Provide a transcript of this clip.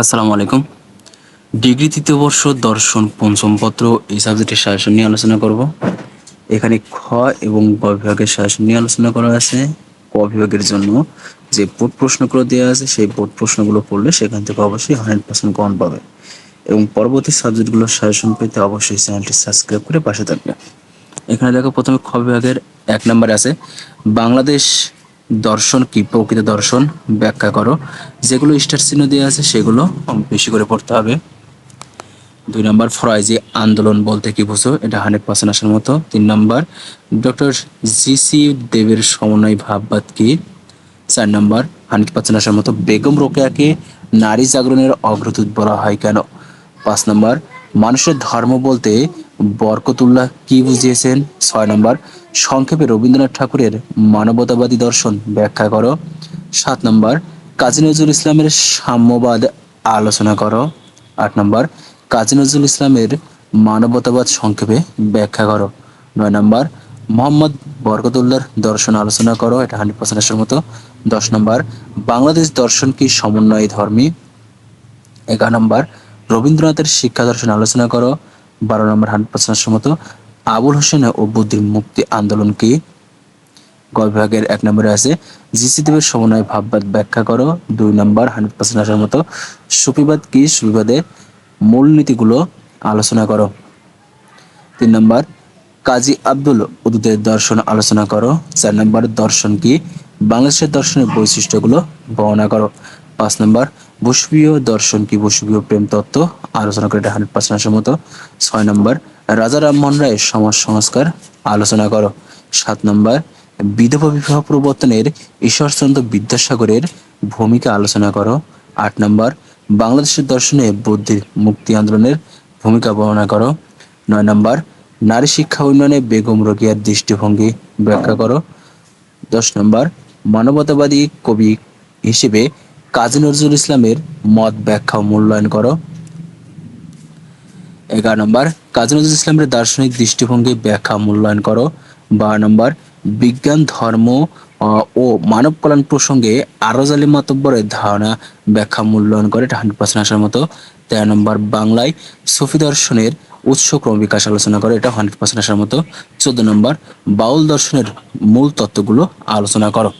আসসালামু আলাইকুম। ডিগ্রি তৃতীয় বর্ষ দর্শন পঞ্চম পত্র এই সাবজেক্টের সাজেশন নিয়ে আলোচনা করব। এখানে খ এবং গ বিভাগের সাজেশন নিয়ে আলোচনা করা আছে। ক বিভাগের জন্য যে বোর্ড প্রশ্নগুলো দেওয়া আছে, সেই বোর্ড প্রশ্নগুলো পড়লে সেখান থেকে অবশ্যই হান্ড্রেড পার্সেন্ট কমন পাবে। এবং পরবর্তী সাবজেক্টগুলোর সাজেশন পেতে অবশ্যই চ্যানেলটি সাবস্ক্রাইব করে পাশে থাকবে। এখানে দেখো প্রথমে খ বিভাগের এক নম্বরে আছে, বাংলাদেশ দর্শন কি? প্রকৃত দর্শন ব্যাখ্যা করো। যেগুলো স্টার চিহ্ন দেওয়া আছে, সেগুলো বেশি করে পড়তে হবে। দুই নম্বর, ফরাইজি আন্দোলন বলতে কি বুঝো? এটা হান্ড্রেড পার্সেন্ট আসার মতো। তিন নম্বর, ডক্টর জি সি দেবের সমন্বয় ভাববাদ কি? চার নম্বর, হান্ড্রেড পার্সেন্ট আসার মতো বেগম রোকেয়াকে নারী জাগরণের অগ্রদূত বলা হয় কেন? পাঁচ নম্বর, মানুষের ধর্ম বলতে বরকতুল্লাহ কি বুঝিয়েছেন? ছয় নম্বর, সংক্ষেপে রবীন্দ্রনাথ ঠাকুরের মানবতাবাদী দর্শন ব্যাখ্যা করো। সাত নম্বর, কাজী নজরুল ইসলামের সাম্যবাদ আলোচনা করো। আট নম্বর, কাজী নজরুল ইসলামের মানবতাবাদ সংক্ষেপে ব্যাখ্যা করো। নয় নম্বর, মোহাম্মদ বরকতুল্লাহর দর্শন আলোচনা করো, এটা হান্ড্রেড পার্সেন্টের মতো। দশ নম্বর, বাংলাদেশ দর্শন কি সমন্বয় ধর্মী এগারো নম্বর, রবীন্দ্রনাথের শিক্ষা দর্শন আলোচনা করো। বারো নম্বর হান্ড্রেড পার্সেন্টের মতো আবুল হোসেন ও বুদ্ধির মুক্তি আন্দোলন কি? গ বিভাগের এক নম্বরে আছে, জিসি দেবের সমন্বয় ভাববাদ ব্যাখ্যা করো। দুই নম্বর হান্ড্রেড পার্সেন্ট আসার মতো, সুফিবাদ কি? সুফিবাদে মূলনীতিগুলো আলোচনা করো। তিন নম্বর, কাজী আব্দুল উদুদের দর্শন আলোচনা করো। চার নম্বর, দর্শন কি? বাংলাদেশের দর্শনের বৈশিষ্ট্যগুলো বর্ণনা করো। পাঁচ নম্বর বসবীয় দর্শন কি বসবীয় প্রেম তত্ত্ব? আলোচনা করে এটা হান্ড্রেড পার্সেন্ট ছয় নম্বর, রাজা রামমোহন রায়ের সমাজ সংস্কার আলোচনা করো। সাত নম্বর, বিধবা বিবাহ প্রবর্তনের ঈশ্বরচন্দ্র বিদ্যাসাগরের ভূমিকা আলোচনা করো। আট নম্বর, বাংলাদেশের দর্শনে বুদ্ধির মুক্তি আন্দোলনের ভূমিকা বর্ণনা করো। নয় নম্বর, নারী শিক্ষা উন্নয়নে বেগম রোকেয়ার দৃষ্টিভঙ্গি ব্যাখ্যা করো। দশ নম্বর, মানবতাবাদী কবি হিসেবে কাজী নজরুল ইসলামের মত ব্যাখ্যা মূল্যায়ন করো। এগারো নম্বর, কাজী নজরুল ইসলামের দার্শনিক দৃষ্টিভঙ্গি ব্যাখ্যা মূল্যায়ন করো। বারো নম্বর, বিজ্ঞান, ধর্ম ও মানব কল্যাণ প্রসঙ্গে আরজ আলী মাতব্বরের ধারণা ব্যাখ্যা মূল্যায়ন করে, এটা হান্ড্রেড পার্সেন্ট আসার মতো। তেরো নম্বর, বাংলায় সফি দর্শনের উৎস ক্রম বিকাশ আলোচনা করে এটা হান্ড্রেড পার্সেন্ট আসার মতো। চোদ্দ নম্বর, বাউল দর্শনের মূল তত্ত্বগুলো আলোচনা করো।